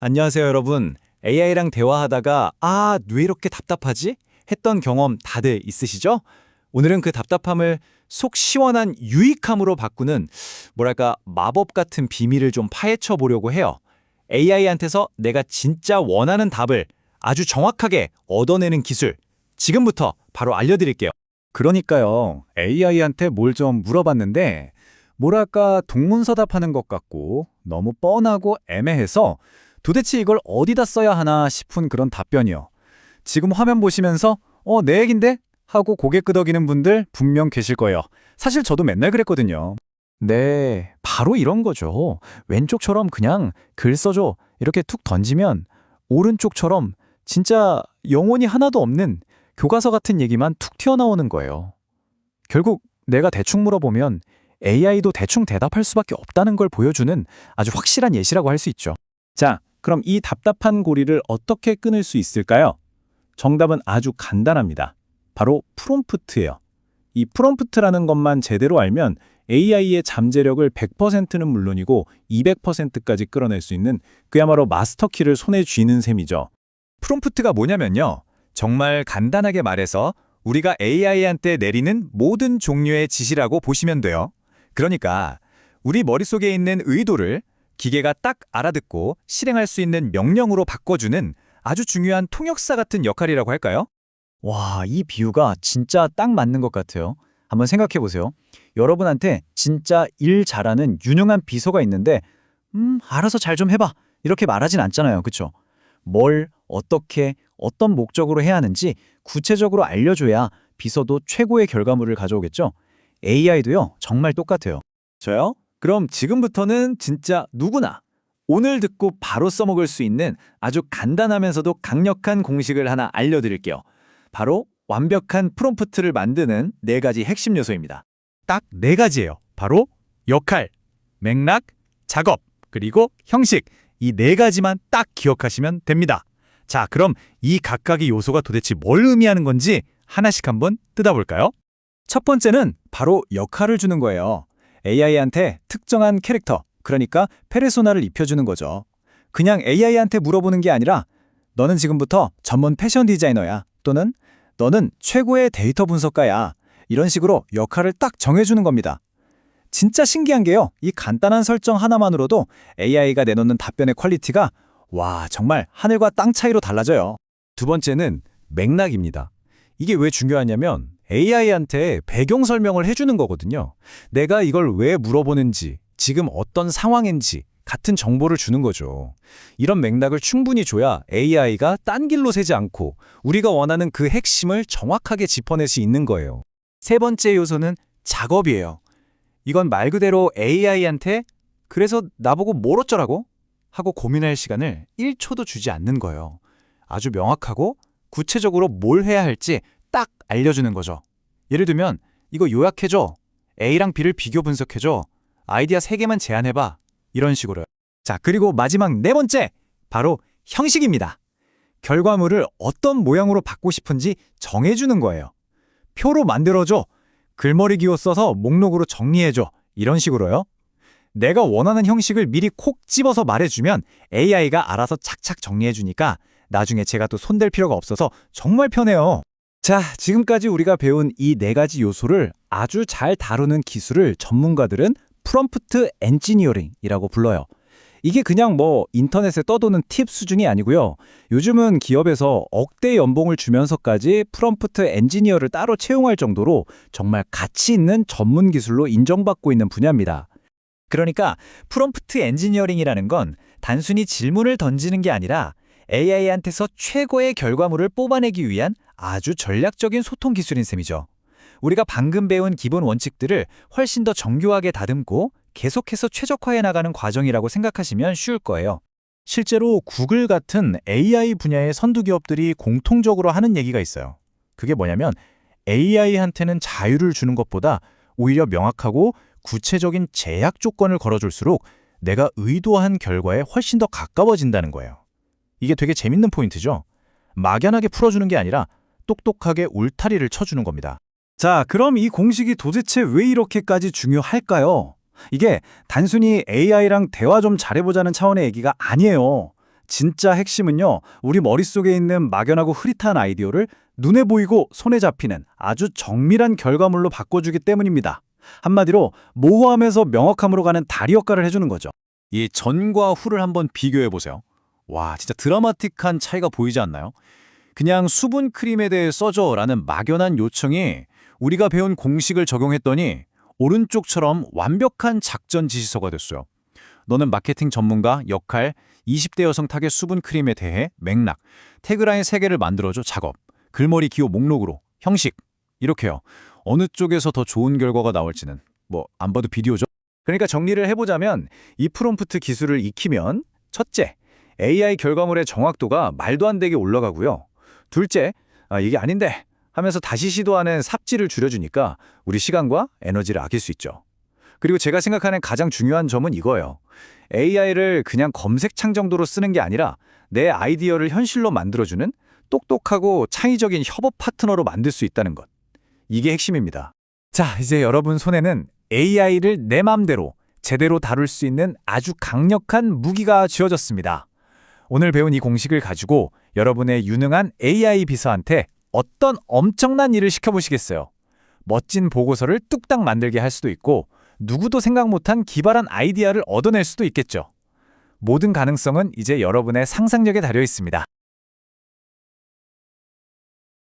안녕하세요, 여러분. AI랑 대화하다가 아, 왜 이렇게 답답하지? 했던 경험 다들 있으시죠? 오늘은 그 답답함을 속 시원한 유익함으로 바꾸는 뭐랄까 마법 같은 비밀을 좀 파헤쳐 보려고 해요. AI한테서 내가 진짜 원하는 답을 아주 정확하게 얻어내는 기술. 지금부터 바로 알려드릴게요. 그러니까요. AI한테 뭘 좀 물어봤는데 뭐랄까 동문서답하는 것 같고 너무 뻔하고 애매해서 도대체 이걸 어디다 써야 하나 싶은 그런 답변이요. 지금 화면 보시면서 어, 내 얘긴데? 하고 고개 끄덕이는 분들 분명 계실 거예요. 사실 저도 맨날 그랬거든요. 네, 바로 이런 거죠. 왼쪽처럼 그냥 글 써줘 이렇게 툭 던지면 오른쪽처럼 진짜 영혼이 하나도 없는 교과서 같은 얘기만 툭 튀어나오는 거예요. 결국 내가 대충 물어보면 AI도 대충 대답할 수밖에 없다는 걸 보여주는 아주 확실한 예시라고 할 수 있죠. 자, 그럼 이 답답한 고리를 어떻게 끊을 수 있을까요? 정답은 아주 간단합니다. 바로 프롬프트예요. 이 프롬프트라는 것만 제대로 알면 AI의 잠재력을 100%는 물론이고 200%까지 끌어낼 수 있는 그야말로 마스터키를 손에 쥐는 셈이죠. 프롬프트가 뭐냐면요. 정말 간단하게 말해서 우리가 AI한테 내리는 모든 종류의 지시라고 보시면 돼요. 그러니까 우리 머릿속에 있는 의도를 기계가 딱 알아듣고 실행할 수 있는 명령으로 바꿔주는 아주 중요한 통역사 같은 역할이라고 할까요? 와, 이 비유가 진짜 딱 맞는 것 같아요. 한번 생각해 보세요. 여러분한테 진짜 일 잘하는 유능한 비서가 있는데, 음, 알아서 잘 좀 해봐. 이렇게 말하진 않잖아요. 그쵸? 뭘, 어떻게, 어떤 목적으로 해야 하는지 구체적으로 알려줘야 비서도 최고의 결과물을 가져오겠죠? AI도요, 정말 똑같아요. 저요? 그럼 지금부터는 진짜 누구나 오늘 듣고 바로 써먹을 수 있는 아주 간단하면서도 강력한 공식을 하나 알려드릴게요. 바로 완벽한 프롬프트를 만드는 네 가지 핵심 요소입니다. 딱 네 가지예요. 바로 역할, 맥락, 작업, 그리고 형식. 이 네 가지만 딱 기억하시면 됩니다. 자, 그럼 이 각각의 요소가 도대체 뭘 의미하는 건지 하나씩 한번 뜯어볼까요? 첫 번째는 바로 역할을 주는 거예요. AI한테 특정한 캐릭터, 그러니까 페르소나를 입혀주는 거죠. 그냥 AI한테 물어보는 게 아니라 너는 지금부터 전문 패션 디자이너야 또는 너는 최고의 데이터 분석가야 이런 식으로 역할을 딱 정해주는 겁니다. 진짜 신기한 게요. 이 간단한 설정 하나만으로도 AI가 내놓는 답변의 퀄리티가 와 정말 하늘과 땅 차이로 달라져요. 두 번째는 맥락입니다. 이게 왜 중요하냐면 AI한테 배경 설명을 해주는 거거든요. 내가 이걸 왜 물어보는지, 지금 어떤 상황인지 같은 정보를 주는 거죠. 이런 맥락을 충분히 줘야 AI가 딴 길로 새지 않고 우리가 원하는 그 핵심을 정확하게 짚어낼 수 있는 거예요. 세 번째 요소는 작업이에요. 이건 말 그대로 AI한테 그래서 나보고 뭘 어쩌라고? 하고 고민할 시간을 1초도 주지 않는 거예요. 아주 명확하고 구체적으로 뭘 해야 할지 딱 알려주는 거죠. 예를 들면 이거 요약해줘. A랑 B를 비교 분석해줘. 아이디어 3개만 제안해봐. 이런 식으로요. 자, 그리고 마지막 네 번째. 바로 형식입니다. 결과물을 어떤 모양으로 받고 싶은지 정해주는 거예요. 표로 만들어줘. 글머리 기호 써서 목록으로 정리해줘. 이런 식으로요. 내가 원하는 형식을 미리 콕 집어서 말해주면 AI가 알아서 착착 정리해주니까 나중에 제가 또 손댈 필요가 없어서 정말 편해요. 자, 지금까지 우리가 배운 이 네 가지 요소를 아주 잘 다루는 기술을 전문가들은 프롬프트 엔지니어링이라고 불러요. 이게 그냥 뭐 인터넷에 떠도는 팁 수준이 아니고요. 요즘은 기업에서 억대 연봉을 주면서까지 프롬프트 엔지니어를 따로 채용할 정도로 정말 가치 있는 전문 기술로 인정받고 있는 분야입니다. 그러니까 프롬프트 엔지니어링이라는 건 단순히 질문을 던지는 게 아니라 AI한테서 최고의 결과물을 뽑아내기 위한 아주 전략적인 소통 기술인 셈이죠. 우리가 방금 배운 기본 원칙들을 훨씬 더 정교하게 다듬고 계속해서 최적화해 나가는 과정이라고 생각하시면 쉬울 거예요. 실제로 구글 같은 AI 분야의 선두 기업들이 공통적으로 하는 얘기가 있어요. 그게 뭐냐면 AI한테는 자유를 주는 것보다 오히려 명확하고 구체적인 제약 조건을 걸어줄수록 내가 의도한 결과에 훨씬 더 가까워진다는 거예요. 이게 되게 재밌는 포인트죠. 막연하게 풀어주는 게 아니라 똑똑하게 울타리를 쳐주는 겁니다. 자, 그럼 이 공식이 도대체 왜 이렇게까지 중요할까요? 이게 단순히 AI랑 대화 좀 잘해보자는 차원의 얘기가 아니에요. 진짜 핵심은요, 우리 머릿속에 있는 막연하고 흐릿한 아이디어를 눈에 보이고 손에 잡히는 아주 정밀한 결과물로 바꿔주기 때문입니다. 한마디로 모호함에서 명확함으로 가는 다리 역할을 해주는 거죠. 이 전과 후를 한번 비교해 보세요. 와, 진짜 드라마틱한 차이가 보이지 않나요? 그냥 수분 크림에 대해 써줘라는 막연한 요청이 우리가 배운 공식을 적용했더니 오른쪽처럼 완벽한 작전 지시서가 됐어요. 너는 마케팅 전문가, 역할, 20대 여성 타겟 수분 크림에 대해 맥락, 태그라인 3개를 만들어줘 작업, 글머리 기호 목록으로, 형식 이렇게요. 어느 쪽에서 더 좋은 결과가 나올지는 뭐 안 봐도 비디오죠. 그러니까 정리를 해보자면 이 프롬프트 기술을 익히면 첫째, AI 결과물의 정확도가 말도 안 되게 올라가고요. 둘째, 아, 이게 아닌데 하면서 다시 시도하는 삽질을 줄여주니까 우리 시간과 에너지를 아낄 수 있죠. 그리고 제가 생각하는 가장 중요한 점은 이거예요. AI를 그냥 검색창 정도로 쓰는 게 아니라 내 아이디어를 현실로 만들어주는 똑똑하고 창의적인 협업 파트너로 만들 수 있다는 것. 이게 핵심입니다. 자, 이제 여러분 손에는 AI를 내 맘대로 제대로 다룰 수 있는 아주 강력한 무기가 쥐어졌습니다. 오늘 배운 이 공식을 가지고 여러분의 유능한 AI 비서한테 어떤 엄청난 일을 시켜보시겠어요? 멋진 보고서를 뚝딱 만들게 할 수도 있고 누구도 생각 못한 기발한 아이디어를 얻어낼 수도 있겠죠. 모든 가능성은 이제 여러분의 상상력에 달려 있습니다.